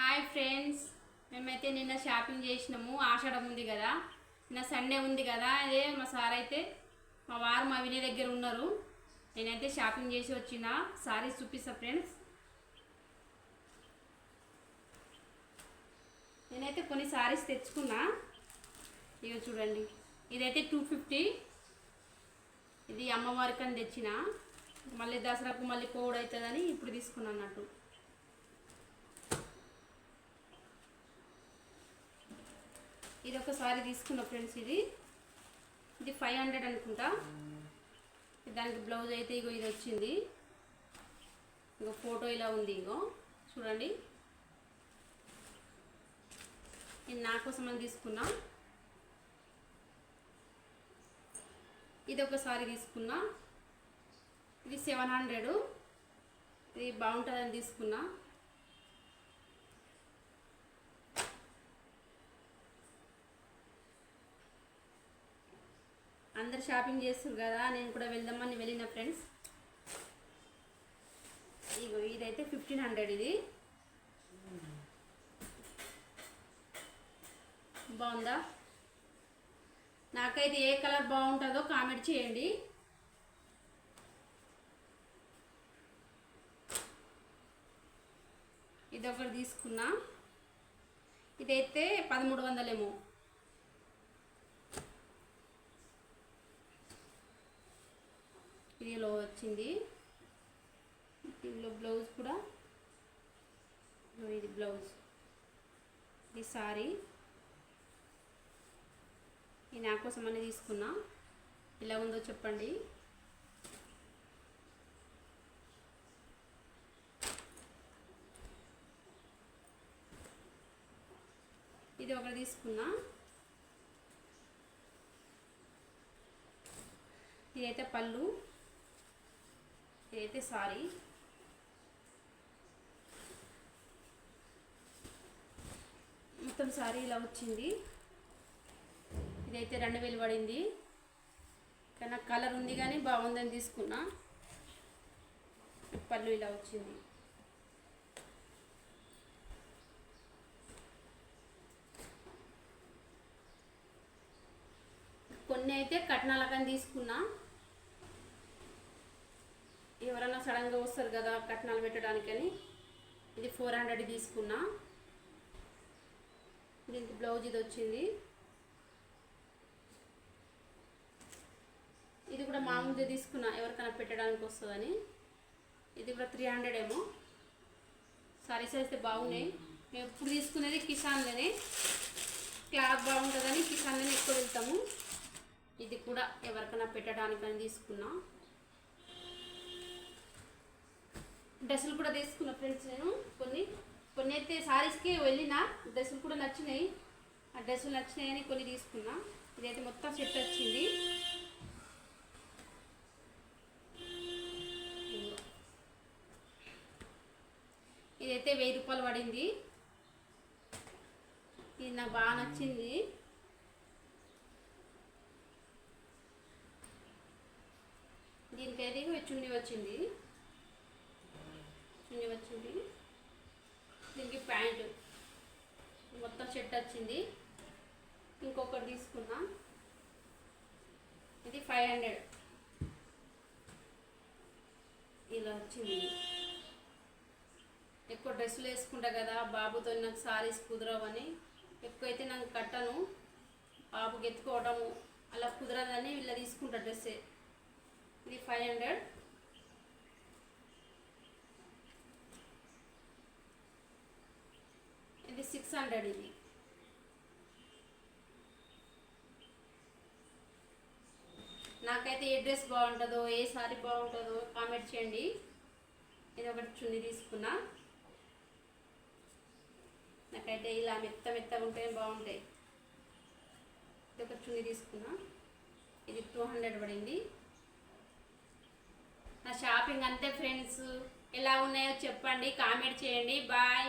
Hi friends మేమైతే నిన్న shopping చేసినాము. ఆషాఢం ఉంది కదా. నిన్న సండే ఉంది కదా. అదే మా సార్ అయితే మా వారు మా వినయ్ దగ్గర ఉన్నారు. నేనైతే షాపింగ్ చేసి వచ్చిన. సారీస్ చూపిస్తా ఫ్రెండ్స్. నేనైతే కొన్ని సారీస్ తెచ్చుకున్నా. ఇక చూడండి. ఇదైతే టూ ఫిఫ్టీ. ఇది అమ్మవారికి అని తెచ్చిన. మళ్ళీ దసరాకు మళ్ళీ కోడ్ అవుతుందని ఇప్పుడు తీసుకున్నాను అన్నట్టు. ఇది ఒకసారి తీసుకున్న ఫ్రెండ్స్ ఇది. ఇది ఫైవ్ హండ్రెడ్ అనుకుంటా. దానికి బ్లౌజ్ అయితే ఇగో ఇది వచ్చింది. ఇగో ఫోటో ఇలా ఉంది ఇగో. చూడండి. ఇది నా కోసం అని తీసుకున్నా. ఇది ఒకసారి తీసుకున్నా. ఇది సెవెన్ హండ్రెడ్. ఇది బాగుంటుందని తీసుకున్నా. అందరు షాపింగ్ చేస్తారు కదా నేను కూడా వెళ్దామని వెళ్ళిన ఫ్రెండ్స్. ఇగో ఇదైతే ఫిఫ్టీన్ హండ్రెడ్ ఇది. బాగుందా? నాకైతే ఏ కలర్ బాగుంటుందో కామెంట్ చేయండి. ఇది ఒకటి తీసుకున్నా. ఇదైతే పదమూడు వందలేమో. ఇదిలో వచ్చింది. దీనిలో బ్లౌజ్ కూడా. ఇది బ్లౌజ్. ఇది సారీ. ఇది నా కోసం అని తీసుకున్నా. ఎలా ఉందో చెప్పండి. ఇది ఒకటి తీసుకున్నా. ఇదైతే పళ్ళు. ఇదైతే సారీ? మొత్తం సారీ ఇలా వచ్చింది. ఇదైతే రెండు వేలు పడింది. కానీ నాకు కలర్ ఉంది కానీ బాగుందని తీసుకున్నా. పళ్ళు ఇలా వచ్చింది. కొన్ని అయితే కట్నాలకని తీసుకున్నా. సడన్గా వస్తారు కదా కట్నాలు పెట్టడానికని. ఇది ఫోర్ హండ్రెడ్ తీసుకున్నా. దీనికి బ్లౌజ్ ఇది వచ్చింది. ఇది కూడా మామూలుగా తీసుకున్నా ఎవరికైనా పెట్టడానికి వస్తుందని. ఇది కూడా త్రీ హండ్రెడ్ ఏమో. సారీస్ అయితే బాగున్నాయి. మేము ఎప్పుడు తీసుకునేది కిసాన్లోనే. క్లాత్ బాగుంటుందని కిసాన్లోనే ఎక్కువ వెళ్తాము. ఇది కూడా ఎవరికైనా పెట్టడానికని తీసుకున్నా. డ్రెస్సులు కూడా తీసుకున్నా ఫ్రెండ్స్ నేను కొన్ని. కొన్ని అయితే శారీస్కి వెళ్ళిన డ్రెస్సులు కూడా నచ్చినాయి. ఆ డ్రెస్సులు నచ్చినాయని కొన్ని తీసుకున్నా. ఇదైతే మొత్తం సెట్ వచ్చింది. ఇదైతే వెయ్యి రూపాయలు పడింది. ఇది నాకు బాగా నచ్చింది. దీనికైతే చున్నీ వచ్చింది. చూడండి దీనికి ప్యాంటు. మొత్తం షర్ట్ వచ్చింది. ఇంకొకటి తీసుకున్నా. ఇది ఫైవ్ హండ్రెడ్. ఇలా వచ్చింది. ఎక్కువ డ్రెస్సులు వేసుకుంటా కదా బాబుతో నాకు సారీస్ కుదరవని. ఎక్కువైతే నాకు కట్టను. బాబుకి ఎత్తుకోవడము అలా కుదరదని ఇలా తీసుకుంటా డ్రెస్సే. ఇది ఫైవ్ హండ్రెడ్ ఇది సిక్స్ హండ్రెడ్ ఇది. నాకైతే ఏ డ్రెస్ బాగుంటుందో ఏ సారీ బాగుంటుందో కామెంట్ చేయండి. ఇది ఒకటి చున్నీ తీసుకున్నా. నాకైతే ఇలా మెత్త మెత్తగా ఉంటే బాగుంటాయి. ఇది ఒక చున్నీ తీసుకున్నా. ఇది టూ హండ్రెడ్ పడింది. నా షాపింగ్ అంతే ఫ్రెండ్స్. ఎలా ఉన్నాయో చెప్పండి కామెంట్ చేయండి. బాయ్.